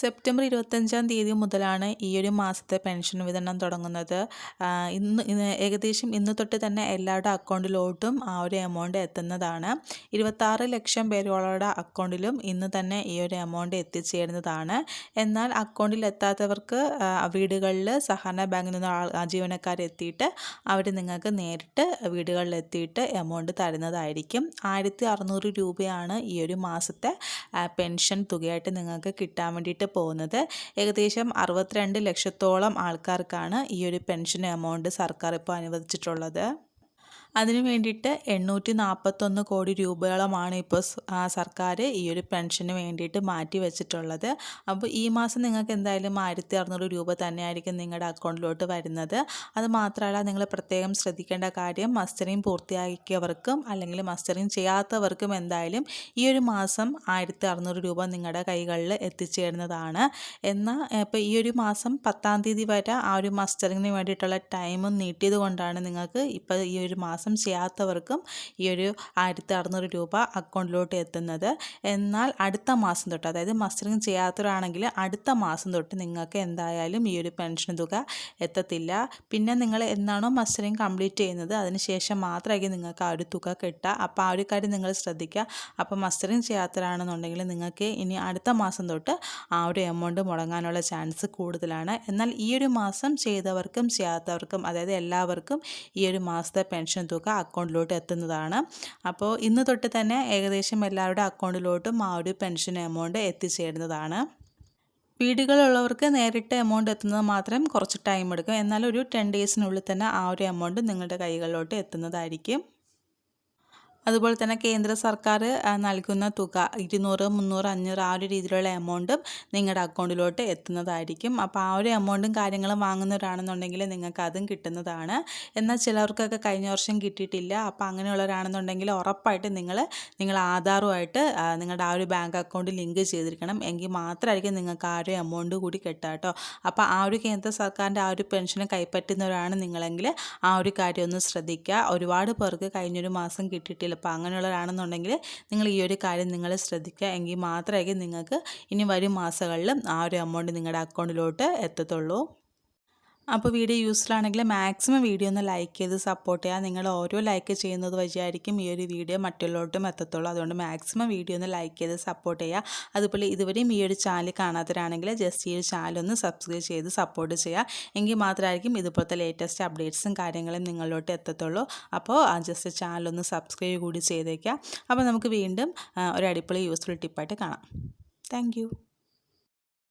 September ഇരുപത്തഞ്ചാം തീയതി മുതലാണ് ഈ ഒരു മാസത്തെ പെൻഷൻ വിതരണം തുടങ്ങുന്നത്. ഇന്ന് ഏകദേശം ഇന്ന് തൊട്ട് തന്നെ എല്ലാവരുടെ അക്കൗണ്ടിലോട്ടും ആ ഒരു എമൗണ്ട് എത്തുന്നതാണ്. ഇരുപത്താറ് ലക്ഷം പേരോളുടെ അക്കൗണ്ടിലും ഇന്ന് തന്നെ ഈ ഒരു എമൗണ്ട് എത്തിച്ചേരുന്നതാണ്. എന്നാൽ അക്കൗണ്ടിൽ എത്താത്തവർക്ക് വീടുകളിൽ സഹകരണ ബാങ്കിൽ നിന്ന് ജീവനക്കാരെത്തിയിട്ട് അവർ നിങ്ങൾക്ക് നേരിട്ട് വീടുകളിൽ എത്തിയിട്ട് എമൗണ്ട് തരുന്നതായിരിക്കും. ആയിരത്തി അറുന്നൂറ് രൂപയാണ് ഈ ഒരു മാസത്തെ പെൻഷൻ തുകയായിട്ട് നിങ്ങൾക്ക് കിട്ടാൻ വേണ്ടിയിട്ട് പോകുന്നത്. ഏകദേശം അറുപത്തിരണ്ട് ലക്ഷത്തോളം ആൾക്കാർക്കാണ് ഈ ഒരു പെൻഷൻ എമൗണ്ട് സർക്കാർ ഇപ്പോൾ അനുവദിച്ചിട്ടുള്ളത്. അതിനു വേണ്ടിയിട്ട് എണ്ണൂറ്റി നാൽപ്പത്തൊന്ന് കോടി രൂപയോളമാണ് ഇപ്പോൾ സർക്കാർ ഈ ഒരു പെൻഷന് വേണ്ടിയിട്ട് മാറ്റി വെച്ചിട്ടുള്ളത്. അപ്പോൾ ഈ മാസം നിങ്ങൾക്ക് എന്തായാലും ആയിരത്തി അറുന്നൂറ് രൂപ തന്നെയായിരിക്കും നിങ്ങളുടെ അക്കൗണ്ടിലോട്ട് വരുന്നത്. അത് മാത്രമല്ല നിങ്ങൾ പ്രത്യേകം ശ്രദ്ധിക്കേണ്ട കാര്യം മസ്റ്ററിങ് പൂർത്തിയാക്കിയവർക്കും അല്ലെങ്കിൽ മസ്റ്ററിങ് ചെയ്യാത്തവർക്കും എന്തായാലും ഈ ഒരു മാസം ആയിരത്തി അറുന്നൂറ് രൂപ നിങ്ങളുടെ കൈകളിൽ എത്തിച്ചേരുന്നതാണ്. എന്നാൽ ഇപ്പോൾ ഈ ഒരു മാസം പത്താം തീയതി വരെ ആ ഒരു മസ്റ്ററിങ്ങിന് വേണ്ടിയിട്ടുള്ള ടൈമും നീട്ടിയത് കൊണ്ടാണ് നിങ്ങൾക്ക് ഇപ്പോൾ ഈ ഒരു മാസം മാസം ചെയ്യാത്തവർക്കും ഈ ഒരു ആയിരത്തി അറുന്നൂറ് രൂപ അക്കൗണ്ടിലോട്ട് എത്തുന്നത്. എന്നാൽ അടുത്ത മാസം തൊട്ട് അതായത് മസ്റ്ററിങ് ചെയ്യാത്തവരാണെങ്കിൽ അടുത്ത മാസം തൊട്ട് നിങ്ങൾക്ക് എന്തായാലും ഈ ഒരു പെൻഷൻ തുക എത്തത്തില്ല. പിന്നെ നിങ്ങൾ എന്നാണോ മസ്റ്ററിങ് കംപ്ലീറ്റ് ചെയ്യുന്നത് അതിനുശേഷം മാത്രമായിരിക്കും നിങ്ങൾക്ക് ആ ഒരു തുക കിട്ടുക. അപ്പോൾ ആ ഒരു കാര്യം നിങ്ങൾ ശ്രദ്ധിക്കുക. അപ്പോൾ മസ്റ്ററിങ് ചെയ്യാത്തവരാണെന്നുണ്ടെങ്കിൽ നിങ്ങൾക്ക് ഇനി അടുത്ത മാസം തൊട്ട് ആ ഒരു എമൗണ്ട് മുടങ്ങാനുള്ള ചാൻസ് കൂടുതലാണ്. എന്നാൽ ഈ ഒരു മാസം ചെയ്തവർക്കും ചെയ്യാത്തവർക്കും അതായത് എല്ലാവർക്കും ഈ ഒരു മാസത്തെ പെൻഷൻ തുക അക്കൗണ്ടിലോട്ട് എത്തുന്നതാണ്. അപ്പോൾ ഇന്ന് തൊട്ട് തന്നെ ഏകദേശം എല്ലാവരുടെ അക്കൗണ്ടിലോട്ടും ആ ഒരു പെൻഷൻ എമൗണ്ട് എത്തിച്ചേരുന്നതാണ്. വീടുകളുള്ളവർക്ക് നേരിട്ട് എമൗണ്ട് എത്തുന്നത് മാത്രം കുറച്ച് ടൈം എടുക്കും. എന്നാൽ ഒരു ടെൻ ഡേയ്സിനുള്ളിൽ തന്നെ ആ ഒരു എമൗണ്ട് നിങ്ങളുടെ കൈകളിലോട്ട് എത്തുന്നതായിരിക്കും. അതുപോലെ തന്നെ കേന്ദ്ര സർക്കാർ നൽകുന്ന തുക ഇരുന്നൂറ് മുന്നൂറ് അഞ്ഞൂറ് ആ ഒരു രീതിയിലുള്ള എമൗണ്ടും നിങ്ങളുടെ അക്കൗണ്ടിലോട്ട് എത്തുന്നതായിരിക്കും. അപ്പോൾ ആ ഒരു എമൗണ്ടും കാര്യങ്ങളും വാങ്ങുന്നവരാണെന്നുണ്ടെങ്കിൽ നിങ്ങൾക്ക് അതും കിട്ടുന്നതാണ്. എന്നാൽ ചിലർക്കൊക്കെ കഴിഞ്ഞ വർഷം കിട്ടിയിട്ടില്ല. അപ്പോൾ അങ്ങനെയുള്ളവരാണെന്നുണ്ടെങ്കിൽ ഉറപ്പായിട്ട് നിങ്ങൾ നിങ്ങൾ ആധാറുമായിട്ട് നിങ്ങളുടെ ആ ഒരു ബാങ്ക് അക്കൗണ്ട് ലിങ്ക് ചെയ്തിരിക്കണം. എങ്കിൽ മാത്രമായിരിക്കും നിങ്ങൾക്ക് ആ ഒരു എമൗണ്ട് കൂടി കിട്ടുക കേട്ടോ. അപ്പോൾ ആ ഒരു കേന്ദ്ര സർക്കാരിന്റെ ആ ഒരു പെൻഷൻ കൈപ്പറ്റുന്നവരാണ് നിങ്ങളെങ്കിൽ ആ ഒരു കാര്യം ഒന്ന് ശ്രദ്ധിക്കുക. ഒരുപാട് പേർക്ക് കഴിഞ്ഞൊരു മാസം കിട്ടിയിട്ടില്ല. അപ്പോൾ അങ്ങനെയുള്ളവരാണെന്നുണ്ടെങ്കിൽ നിങ്ങൾ ഈ ഒരു കാര്യം നിങ്ങൾ ശ്രദ്ധിക്കുക. എങ്കിൽ മാത്രമേ നിങ്ങൾക്ക് ഇനി വരും മാസങ്ങളിലും ആ ഒരു എമൗണ്ട് നിങ്ങളുടെ അക്കൗണ്ടിലോട്ട് എത്തത്തുള്ളൂ. അപ്പോൾ വീഡിയോ യൂസ്ഫുൾ ആണെങ്കിൽ മാക്സിമം വീഡിയോ ഒന്ന് ലൈക്ക് ചെയ്ത് സപ്പോർട്ട് ചെയ്യുക. നിങ്ങൾ ഓരോ ലൈക്ക് ചെയ്യുന്നത് വഴിയായിരിക്കും ഈ ഒരു വീഡിയോ മറ്റുള്ളവർക്കും എത്തത്തുള്ളൂ. അതുകൊണ്ട് മാക്സിമം വീഡിയോ ഒന്ന് ലൈക്ക് ചെയ്ത് സപ്പോർട്ട് ചെയ്യുക. അതുപോലെ ഇതുവരെയും ഈ ഒരു ചാനൽ കാണാത്തവരാണെങ്കിൽ ജസ്റ്റ് ഈ ഒരു ചാനൽ ഒന്ന് സബ്സ്ക്രൈബ് ചെയ്ത് സപ്പോർട്ട് ചെയ്യുക. എങ്കിൽ മാത്രമായിരിക്കും ഇതുപോലത്തെ ലേറ്റസ്റ്റ് അപ്ഡേറ്റ്സും കാര്യങ്ങളും നിങ്ങളിലോട്ട് എത്തത്തുള്ളൂ. അപ്പോൾ ജസ്റ്റ് ചാനൽ ഒന്ന് സബ്സ്ക്രൈബ് കൂടി ചെയ്തേക്കുക. അപ്പോൾ നമുക്ക് വീണ്ടും ഒരു അടിപൊളി യൂസ്ഫുൾ ടിപ്പായിട്ട് കാണാം. താങ്ക്